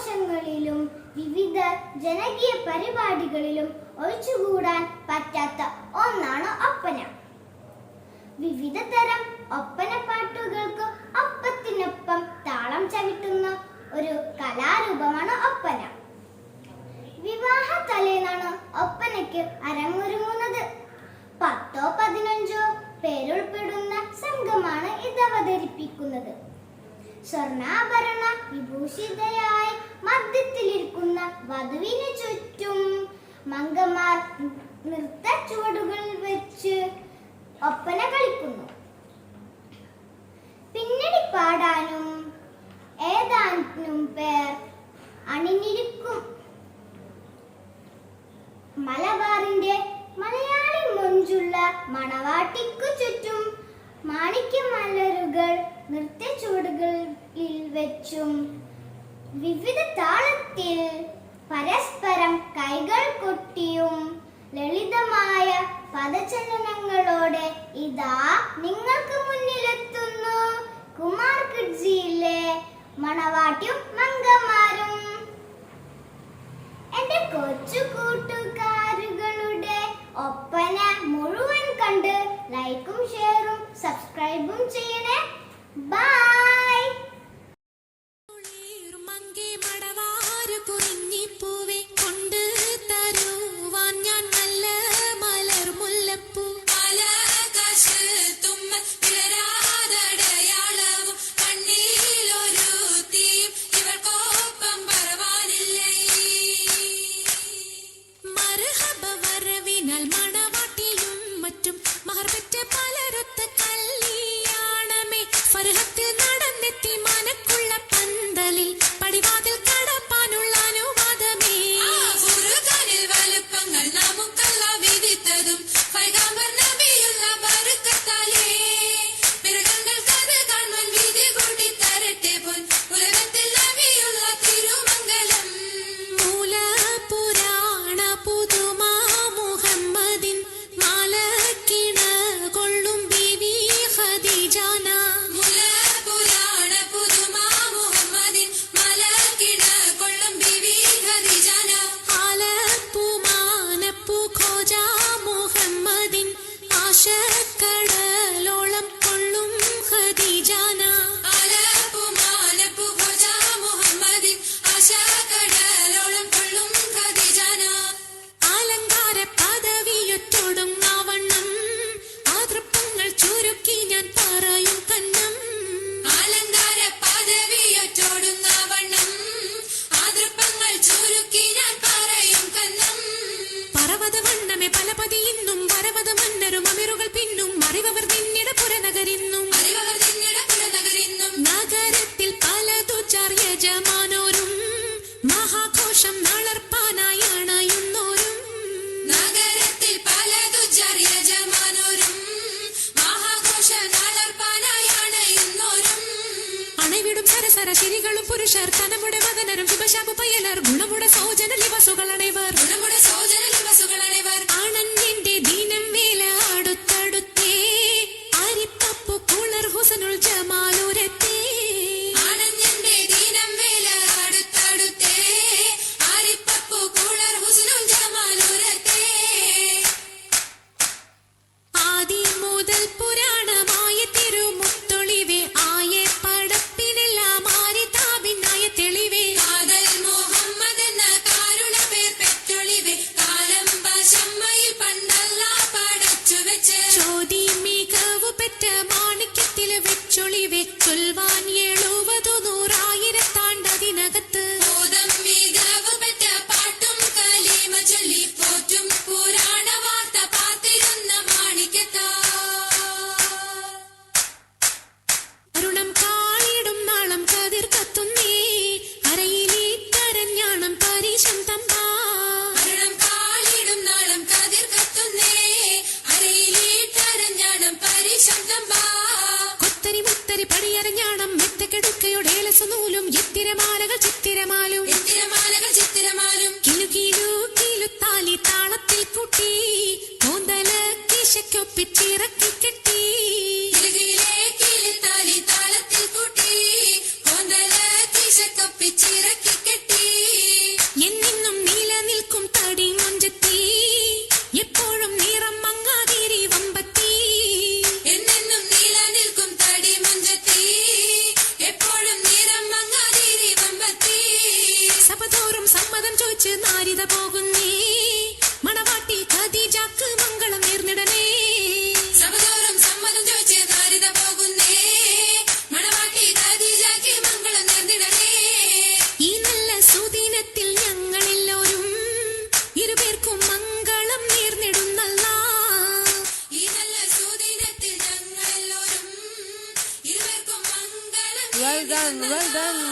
ആഘോഷങ്ങളിലും വിവിധ ജനകീയ പരിപാടികളിലും ഒഴിച്ചുകൂടാൻ പറ്റാത്ത ഒന്നാണ് ഒപ്പന വിവിധ തരം ഒപ്പന പാട്ടുകൾക്ക് ഒപ്പത്തിനൊപ്പം താളം ചവിട്ടുന്ന ഒരു കലാരൂപമാണ് ഒപ്പന വിവാഹ തലേന്നാണ് ഒപ്പനയ്ക്ക് അരങ്ങൊരുങ്ങുന്നത്. പത്തോ പതിനഞ്ചോ പേരുൾപ്പെടുന്ന സംഘമാണ് ഇത് അവതരിപ്പിക്കുന്നത്. സ്വർണാഭരണ വിഭൂഷിതയായി മദ്യത്തിലിരിക്കുന്ന വധുവിന് ചുറ്റും മംഗമാർ നൃത്ത ചുവടുകൾ വെച്ച് ഒപ്പന കളിക്കുന്നു. പിന്നടി പാടാനും ഏതാനും പേർ അണിഞ്ഞിരിക്കും. മലബാറിന്റെ മലയാളി മൊഞ്ചുള്ള മണവാട്ടിക്കു ചുറ്റും മാണിക്യമലരുകൾ നൃത്തച്ചുവടുകളിൽ വെച്ചും വിവിധ താളത്തിൽ പരസ്പരം കൈകൾ കൊട്ടിയും ലളിതമായ പദചലനങ്ങളോടെ ഇതാ നിങ്ങൾക്ക് മുന്നിലെത്തുന്നു. കുമാർ കിഡ്ജിയിലെ മണവാട്ടും മംഗമാരും. എന്റെ കൊച്ചു കൂട്ടുകാരുകളുടെ ഒപ്പന മുഴുവൻ കണ്ട് ലൈക്കും ഷെയറും സബ്സ്ക്രൈബും ചെയ്യണേ. Bye! பயனர் தனமுட மதனரும் சிவசாபு பயனர் குணமுட சோஜன லிவசுகள் அனைவர். குணமுட சொற்சொழிவே சொல்வான் ஏழ തിരമാലകൾ done, well done.